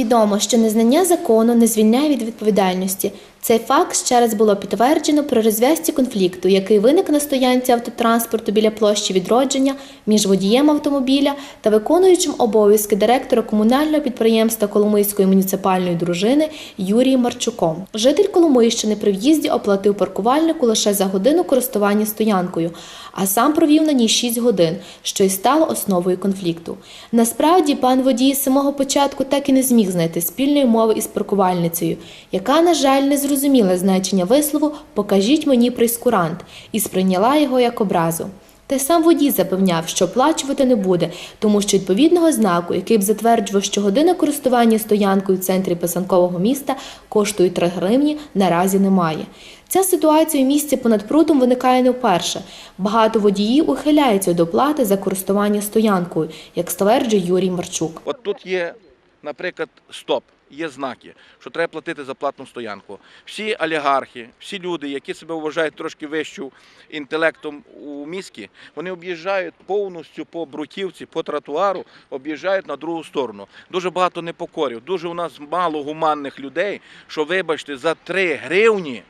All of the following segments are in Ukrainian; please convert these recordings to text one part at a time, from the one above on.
Відомо, що незнання закону не звільняє від відповідальності. Цей факт ще раз було підтверджено при розв'язці конфлікту, який виник на стоянці автотранспорту біля площі відродження між водієм автомобіля та виконуючим обов'язки директора комунального підприємства Коломийської муніципальної дружини Юрієм Марчуком. Житель Коломийщини при в'їзді оплатив паркувальнику лише за годину користування стоянкою, а сам провів на ній 6 годин, що й стало основою конфлікту. Насправді, пан водій з самого початку так і не зміг знайти спільної мови із паркувальницею, яка, на жаль, не зрозуміла значення вислову Покажіть мені прейскурант і сприйняла його як образу. Та й сам водій запевняв, що оплачувати не буде, тому що відповідного знаку, який б затверджував, що година користування стоянкою в центрі писанкового міста коштує 3 гривні, наразі немає. Ця ситуація у місті понад прутом виникає не вперше. Багато водіїв ухиляються до плати за користування стоянкою, як стверджує Юрій Марчук. От тут є, наприклад, стоп, є знаки, що треба платити за платну стоянку. Всі олігархи, всі люди, які себе вважають трошки вищу інтелектом у місті, вони об'їжджають повністю по бруківці, по тротуару, об'їжджають на другу сторону. Дуже багато непокорів, дуже у нас мало гуманних людей, що, вибачте, за 3 гривні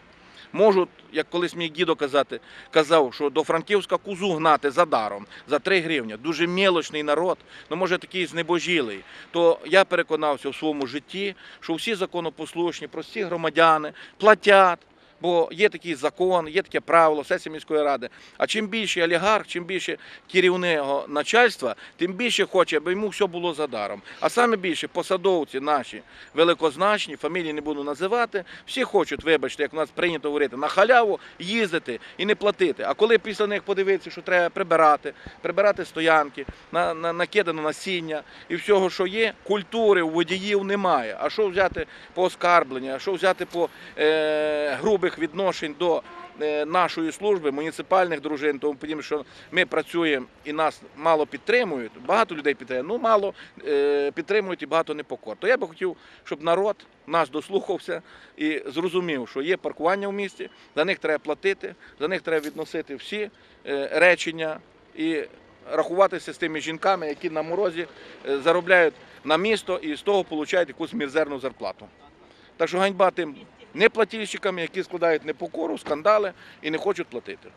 можуть, як колись мій дідо казати, казав, що до Франківська кузу гнати за даром, за 3 гривні. Дуже мілочний народ, ну може такий знебожілий. То я переконався в своєму житті, що всі законопослушні, прості громадяни платять. Бо є такий закон, є таке правило сесії міської ради. А чим більше олігарх, чим більше керівного начальства, тим більше хоче, аби йому все було за даром. А саме більше посадовці наші великозначні, фамілії не буду називати, всі хочуть, вибачте, як у нас прийнято говорити, на халяву їздити і не платити. А коли після них подивитися, що треба прибирати, прибирати стоянки, на, на, накидано насіння і всього, що є, культури у водіїв немає. А що взяти по оскарбленню, а що взяти по е, грубих відношень до е, нашої служби, муніципальних дружин, тому подібне, що ми працюємо і нас мало підтримують. Багато людей підтримують, ну мало е, підтримують і багато непокор. То я би хотів, щоб народ нас дослухався і зрозумів, що є паркування в місті, за них треба платити, за них треба відносити всі е, речення і рахуватися з тими жінками, які на морозі заробляють на місто і з того отримують якусь мізерну зарплату. Так що ганьба тим неплатільщикам, які складають непокору, скандали і не хочуть платити.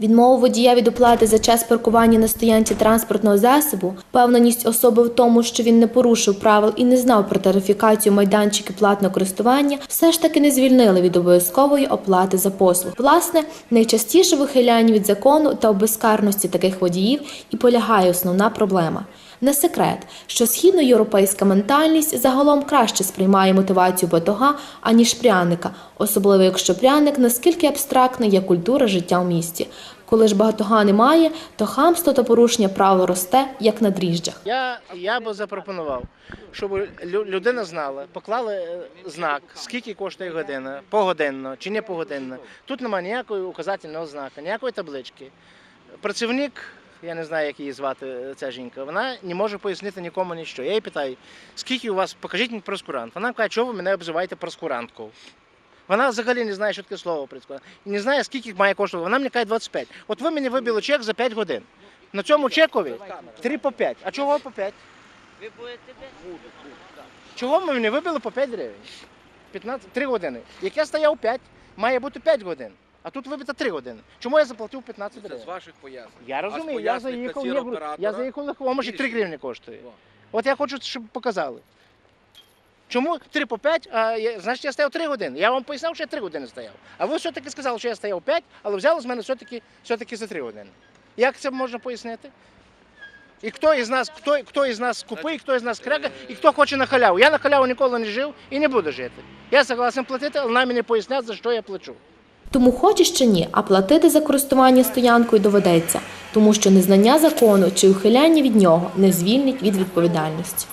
Відмову водія від оплати за час паркування на стоянці транспортного засобу, впевненість особи в тому, що він не порушив правил і не знав про тарифікацію майданчиків платного користування, все ж таки не звільнили від обов'язкової оплати за послуг. Власне, найчастіше вихиляння від закону та безкарності таких водіїв і полягає основна проблема. Не секрет, що східноєвропейська ментальність загалом краще сприймає мотивацію батога, аніж пряника, особливо якщо пряник наскільки абстрактний є культура життя в місті. Коли ж багатога немає, то хамство та порушення правил росте, як на дріжджах. Я, я би запропонував, щоб лю- людина знала, поклали е, знак, скільки коштує година, погодинно чи не погодинно. Тут немає ніякого указательного знака, ніякої таблички. Працівник, я не знаю, як її звати, ця жінка, вона не може пояснити нікому нічого. Я її питаю, скільки у вас, покажіть мені проскурант. Вона каже, чого ви мене обзиваєте проскуранткою? Вона взагалі не знає, що таке слово проскурант. І не знає, скільки має коштувати. Вона мені каже 25. От ви мені вибили чек за 5 годин. На цьому чекові 3 по 5. А чого по 5? Ви будете де? Чого ви мені вибили по 5 гривень? 15, 3 години. Як я стояв 5, має бути 5 годин. А тут вибито 3 години. Чому я заплатив 15 Це з гривень? ваших пояснень. Я розумію, я заїхав, ні, касіра-оператора я заїхав легко, може 3 гривні коштує. О. От я хочу, щоб показали. Чому 3 по 5, а я, значить я стояв 3 години. Я вам пояснив, що я 3 години стояв. А ви все-таки сказали, що я стояв 5, але взяли з мене все-таки, все-таки за 3 години. Як це можна пояснити? І хто із нас, хто, хто із нас скупий, хто із нас крека, і хто хоче на халяву. Я на халяву ніколи не жив і не буду жити. Я согласен платити, але нам не пояснять, за що я плачу. Тому хочеш чи ні, а платити за користування стоянкою доведеться, тому що незнання закону чи ухиляння від нього не звільнить від відповідальності.